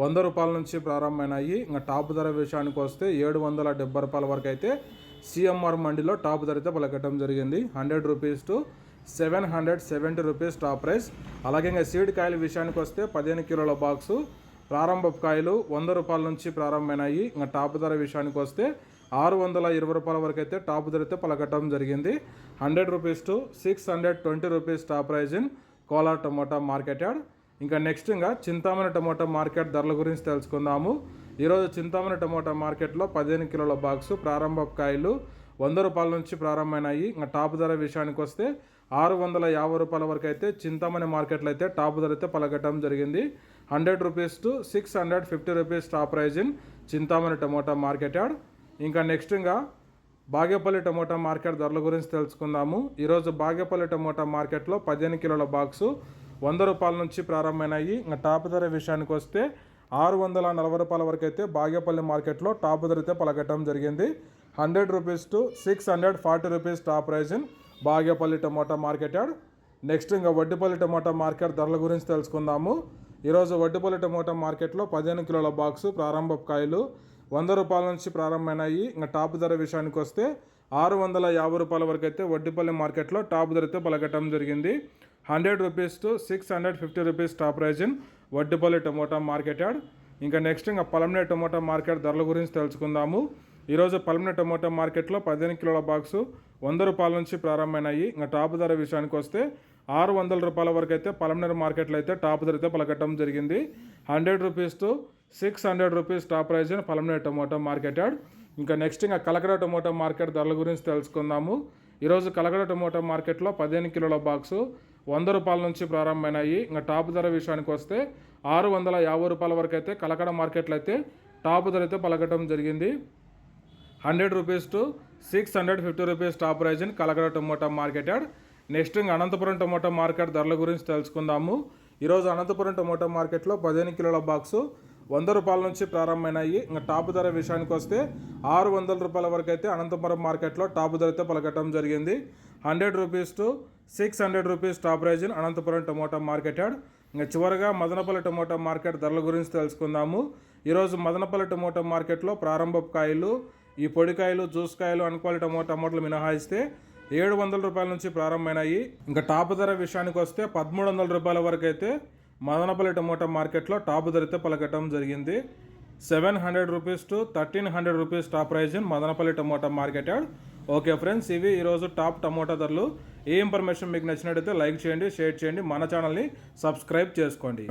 వంద రూపాయల నుంచి ప్రారంభమైనాయి. ఇంకా టాప్ ధర విషయానికి వస్తే ఏడు వందల డెబ్బై రూపాయల వరకు అయితే సిఎంఆర్ మండీలో టాప్ ధర అయితే పలకటం జరిగింది. Hundred rupees to seven hundred seventy rupees top price. అలాగే ఇంకా సీడ్ కాయల విషయానికి వస్తే పదిహేను కిలోల బాక్సు ప్రారంభ కాయలు వంద రూపాయల నుంచి ప్రారంభమైనాయి. ఇంకా టాప్ ధర విషయానికి వస్తే ఆరు వందల ఇరవై రూపాయల వరకు అయితే టాప్ ధర అయితే పలకటం జరిగింది. Hundred rupees to six hundred twenty rupees top price in Kolar tomato market yard. ఇంకా నెక్స్ట్ ఇంకా చింతామణి టమోటా మార్కెట్ ధరల గురించి తెలుసుకుందాము. ఈరోజు చింతామణి టమోటా మార్కెట్లో పదిహేను కిలోల బాక్సు ప్రారంభ కాయలు వంద రూపాయల నుంచి ప్రారంభమైనాయి. ఇంకా టాప్ ధర విషయానికి వస్తే ఆరు వందల యాభై రూపాయల వరకు అయితే చింతామణి మార్కెట్లో అయితే టాప్ ధర అయితే పలకటం జరిగింది. Hundred rupees to six hundred fifty rupees top price in Chintamani tomato market yard. ఇంకా నెక్స్ట్ ఇంకా బాగేపల్లి టమోటా మార్కెట్ ధరల గురించి తెలుసుకుందాము. ఈరోజు బాగేపల్లి టమోటా మార్కెట్లో పదిహేను కిలోల బాక్సు వంద రూపాయల నుంచి ప్రారంభమైనాయి. ఇంకా టాప్ ధర విషయానికి వస్తే ఆరు వందల నలభై రూపాయల వరకు అయితే బాగేపల్లి మార్కెట్లో టాప్ ధర అయితే పలకటం జరిగింది. Hundred rupees to six hundred forty rupees top price in Bagepalli tomato market yard. Next ఇంకా వడ్డిపల్లి టమోటా మార్కెట్ ధరల గురించి తెలుసుకుందాము. ఈరోజు వడ్డిపల్లి టమోటా మార్కెట్లో పదిహేను కిలోల బాక్సు ప్రారంభ కాయలు వంద రూపాయల నుంచి ప్రారంభమైనాయి. ఇంకా టాప్ ధర విషయానికి వస్తే ఆరు వందల యాభై రూపాయల వరకు అయితే వడ్డిపల్లి మార్కెట్లో టాప్ ధర అయితే పలకటం జరిగింది. Hundred rupees to six hundred fifty rupees top price in Vaddupalli tomato market ఇంకా నెక్స్ట్ ఇంకా పలమనే టమోటా మార్కెట్ ధరల గురించి తెలుసుకుందాము. ఈరోజు పలమనే టమోటా మార్కెట్లో పదిహేను కిలోల బాక్సు వంద రూపాయల నుంచి ప్రారంభమైనాయి. ఇంకా టాప్ ధర విషయానికి వస్తే ఆరు వందల రూపాయల వరకు అయితే పలమనేరు మార్కెట్లో అయితే టాప్ ధర అయితే పలకటం జరిగింది. Hundred rupees to six hundred rupees top price in Palamaner tomato market ఇంకా నెక్స్ట్ ఇంకా కలకడ టమోటా మార్కెట్ ధరల గురించి తెలుసుకుందాము. ఈరోజు కలకడ టమోటా మార్కెట్లో పదిహేను కిలోల బాక్సు వంద రూపాయల నుంచి ప్రారంభమైనాయి. ఇంకా టాప్ ధర విషయానికి వస్తే ఆరు వందల యాభై రూపాయల వరకు అయితే కలకడ మార్కెట్లో అయితే టాప్ ధర అయితే పలకటం జరిగింది. Hundred rupees to six hundred fifty rupees top price in Kalakada tomato market yard next ఇంకా అనంతపురం టొమాటో మార్కెట్ ధరల గురించి తెలుసుకుందాము. ఈరోజు అనంతపురం టొమాటో మార్కెట్లో పదిహేను కిలోల బాక్సు వంద రూపాయల నుంచి ప్రారంభమైనాయి. ఇంకా టాప్ ధర విషయానికి వస్తే ఆరు వందల రూపాయల వరకు అయితే అనంతపురం మార్కెట్లో టాప్ ధరతో పలకటం జరిగింది. Hundred rupees to six hundred rupees top price in Anantapuram tomato market yard ఇంకా చివరగా మదనపల్లి టమోటా మార్కెట్ ధరల గురించి తెలుసుకుందాము. ఈరోజు మదనపల్లి టమోటా మార్కెట్లో ప్రారంభపు కాయలు ఈ పొడికాయలు జ్యూస్ కాయలు అనుకోవాలి టమోటా టమోటాలు మినహాయిస్తే ఏడు వందల రూపాయల నుంచి ప్రారంభమైనాయి. ఇంకా టాప్ ధర విషయానికి వస్తే పదమూడు వందల రూపాయల వరకు అయితే మదనపల్లి టమోటా మార్కెట్లో టాప్ ధరతో పలకటం జరిగింది. Seven hundred rupees to thirteen hundred rupees top price in Madanapalli tomato market yard okay friends ఇవి ఈరోజు టాప్ టమోటా ధరలు. ఏ ఇన్ఫర్మేషన్ మీకు నచ్చినట్టయితే లైక్ చేయండి షేర్ చేయండి. మన ఛానల్ని సబ్స్క్రైబ్ చేసుకోండి.